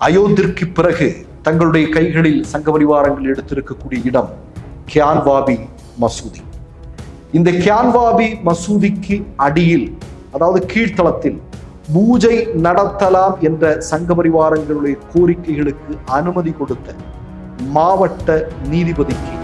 அயோத்திற்கு பிறகு தங்களுடைய கைகளில் சங்க பரிவாரங்கள் எடுத்திருக்கக்கூடிய இடம் கியான்வாபி மசூதி. இந்த கியான்வாபி மசூதிக்கு அடியில் அதாவது கீழ்த்தளத்தில் பூஜை நடத்தலாம் என்ற சங்க பரிவாரங்களுடைய கோரிக்கைகளுக்கு அனுமதி கொடுத்த மாவட்ட நீதிபதிக்கு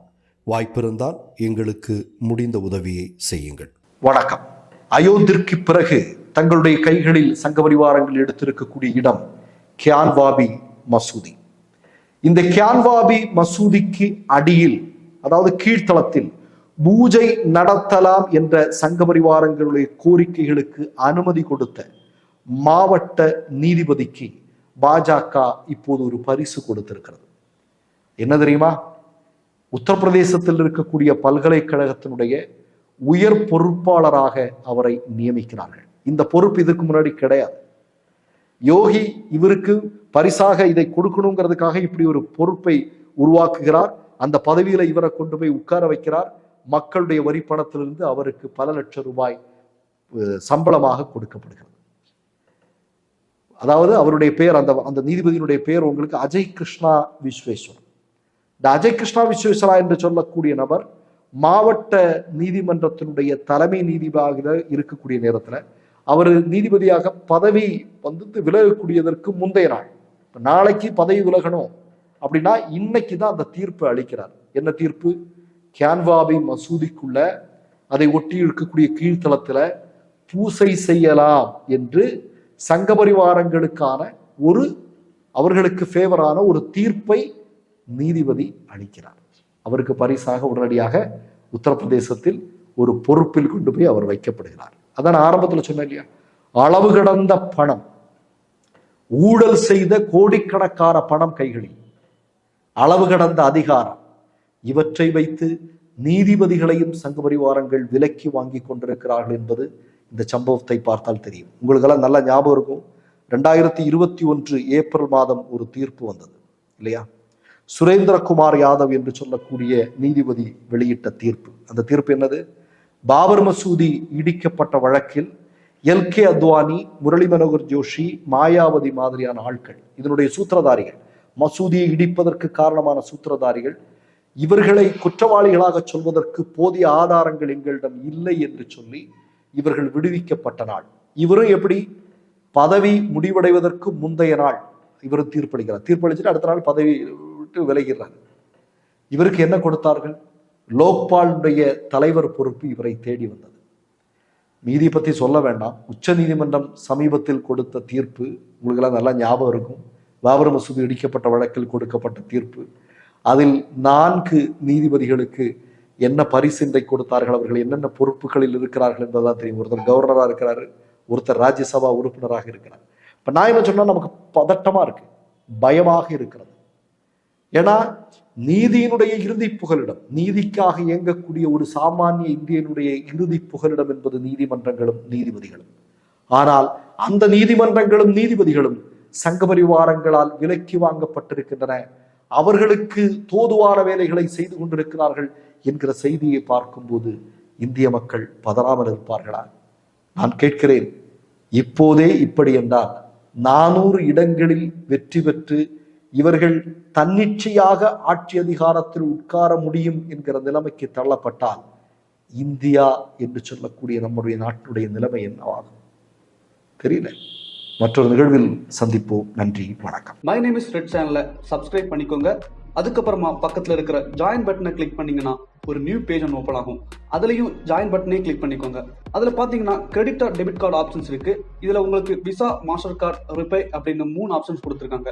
வாய்ப்பிருந்தால் எங்களுக்கு முடிந்த உதவியை செய்யுங்கள். வணக்கம். அயோத்திற்கு பிறகு தங்களுடைய கைகளில் சங்க பரிவாரங்கள் எடுத்திருக்கக்கூடிய இடம் கியான்வாபி மசூதி. இந்த கியான்வாபி மசூதிக்கு அடியில் அதாவது கீழ்த்தளத்தில் பூஜை நடத்தலாம் என்ற சங்க பரிவாரங்களுடைய கோரிக்கைகளுக்கு அனுமதி கொடுத்த மாவட்ட நீதிபதிக்கு பாஜக இப்போது ஒரு பரிசு கொடுத்திருக்கிறது. என்ன தெரியுமா? உத்தரப்பிரதேசத்தில் இருக்கக்கூடிய பல்கலைக்கழகத்தினுடைய உயர் பொறுப்பாளராக அவரை நியமிக்கிறார்கள். இந்த பொறுப்பு இதுக்கு முன்னாடி கிடையாது. யோகி இவருக்கு பரிசாக இதை கொடுக்கணுங்கிறதுக்காக இப்படி ஒரு பொறுப்பை உருவாக்குகிறார். அந்த பதவியில இவரை கொண்டு போய் உட்கார வைக்கிறார். மக்களுடைய வரி பணத்திலிருந்து அவருக்கு பல லட்சம் ரூபாய் சம்பளமாக கொடுக்கப்படுகிறது. அதாவது அவருடைய பெயர் அந்த அந்த நீதிபதியினுடைய பெயர் உங்களுக்கு அஜய் கிருஷ்ணா விஸ்வேஸ்வரன். இந்த அஜய் கிருஷ்ணா விஸ்வேஸ்வரா என்று சொல்லக்கூடிய நபர் மாவட்ட நீதிமன்றத்தினுடைய தலைமை நீதிபதியாக இருக்கக்கூடிய நேரத்தில் அவர் நீதிபதியாக பதவி வந்து விலகக்கூடியதற்கு முந்தைய நாள். நாளைக்கு பதவி விலகணும் அப்படின்னா இன்னைக்கு தான் அந்த தீர்ப்பு அளிக்கிறார். என்ன தீர்ப்பு? கேன்வாபி மசூதிக்குள்ள அதை ஒட்டி இருக்கக்கூடிய கீழ்த்தளத்தில் பூசை செய்யலாம் என்று சங்க பரிவாரங்களுக்கான ஒரு அவர்களுக்கு ஃபேவரான ஒரு தீர்ப்பை நீதிபதி அளிக்கிறார். அவருக்கு பரிசாக உடனடியாக உத்தரப்பிரதேசத்தில் ஒரு பொறுப்பில் கொண்டு போய் அவர் வைக்கப்படுகிறார். அதான் ஆரம்பத்தில் ஆரம்பத்துல சொன்னேன் இல்லையா? அளவு கடந்த பணம் ஊழல் செய்த கோடிக்கணக்கான பணம் கைகளில் அளவு கடந்த அதிகாரம் இவற்றை வைத்து நீதிபதிகளையும் சங்க பரிவாரங்கள் விலக்கி வாங்கி கொண்டிருக்கிறார்கள் என்பது இந்த சம்பவத்தை பார்த்தால் தெரியும். உங்களுக்கெல்லாம் நல்ல ஞாபகம் இருக்கும். ரெண்டாயிரத்தி இருபத்தி ஒன்று ஏப்ரல் மாதம் ஒரு தீர்ப்பு வந்தது இல்லையா? சுரேந்திரகுமார் யாதவ் என்று சொல்லக்கூடிய நீதிபதி வெளியிட்ட தீர்ப்பு. அந்த தீர்ப்பு என்னது? பாபர் மசூதி இடிக்கப்பட்ட வழக்கில் எல் கே அத்வானி முரளி மனோகர் ஜோஷி மாயாவதி மாதிரியான ஆட்கள். இதனுடைய சூத்திரதாரிகள். மசூதியை இடிப்பதற்கு காரணமான சூத்திரதாரிகள். இவர்களை குற்றவாளிகளாக சொல்வதற்கு போதிய ஆதாரங்கள் எங்களிடம் இல்லை என்று சொல்லி இவர்கள் விடுவிக்கப்பட்ட நாள். இவரும் எப்படி? பதவி முடிவடைவதற்கு முந்தைய நாள். இவரும் தீர்ப்பளிக்கிறார். தீர்ப்பளிச்சுட்டு அடுத்த நாள் பதவி விட்டு விலகிறார். இவருக்கு என்ன கொடுத்தார்கள்? லோக்பாலுடைய தலைவர் பொறுப்பு இவரை தேடி வந்தது. நீதி பத்தி சொல்ல வேண்டாம். உச்ச நீதிமன்றம் சமீபத்தில் கொடுத்த தீர்ப்பு உங்களுக்கெல்லாம் நல்லா ஞாபகம் இருக்கும். பாபர் மசூதி இடிக்கப்பட்ட வழக்கில் கொடுக்கப்பட்ட தீர்ப்பு. அதில் நான்கு நீதிபதிகளுக்கு என்ன பரிசிந்தை கொடுத்தார்கள்? அவர்கள் என்னென்ன பொறுப்புகளில் இருக்கிறார்கள் என்பதுதான் தெரியும். ஒருத்தர் கவர்னரா இருக்கிறாரு ஒருத்தர் ராஜ்யசபா உறுப்பினராக இருக்கிறார். இப்ப நான் என்ன சொன்னா நமக்கு பதட்டமா இருக்கு. பயமாக இருக்கிறது. ஏன்னா நீதியினுடைய இறுதி புகலிடம் நீதிக்காக இயங்கக்கூடிய ஒரு சாமானிய இந்தியனுடைய இறுதி புகலிடம் என்பது நீதிமன்றங்களும் நீதிபதிகளும். ஆனால் அந்த நீதிமன்றங்களும் நீதிபதிகளும் சங்க பரிவாரங்களால் விலக்கி வாங்கப்பட்டிருக்கின்றன. அவர்களுக்கு தோதுவான வேலைகளை செய்து கொண்டிருக்கிறார்கள் என்கிற செய்தியை பார்க்கும்போது இந்திய மக்கள் பதறாமல் இருப்பார்களா? நான் கேட்கிறேன். இப்போதே இப்படி என்றால் நானூறு இடங்களில் வெற்றி பெற்று இவர்கள் தன்னிச்சையாக ஆட்சி அதிகாரத்தில் உட்கார முடியும் என்கிற நிலைமைக்கு தள்ளப்பட்டால் இந்தியா என்று சொல்லக்கூடிய நம்முடைய நாட்டுடைய நிலைமை என்னவாகும்? தெரியல. மற்றொரு நிகழ்வில் சந்திப்போம். நன்றி வணக்கம். மை நேம் இஸ் ரெட் சேனலை சப்ஸ்கிரைப் பண்ணிக்கோங்க. அதுக்கப்புறமா பக்கத்தில் இருக்கிற ஜாயின் பட்டனை கிளிக் பண்ணீங்கன்னா ஒரு நியூ பேஜ் ஒன்று ஓப்பன் ஆகும். அதுலேயும் ஜாயின் பட்டனே கிளிக் பண்ணிக்கோங்க. அதில் பார்த்தீங்கன்னா credit or debit card options இருக்குது இதில் உங்களுக்கு விசா மாஸ்டர் கார்டு ரிப்பே அப்படின்னு மூணு ஆப்ஷன்ஸ் கொடுத்துருக்காங்க.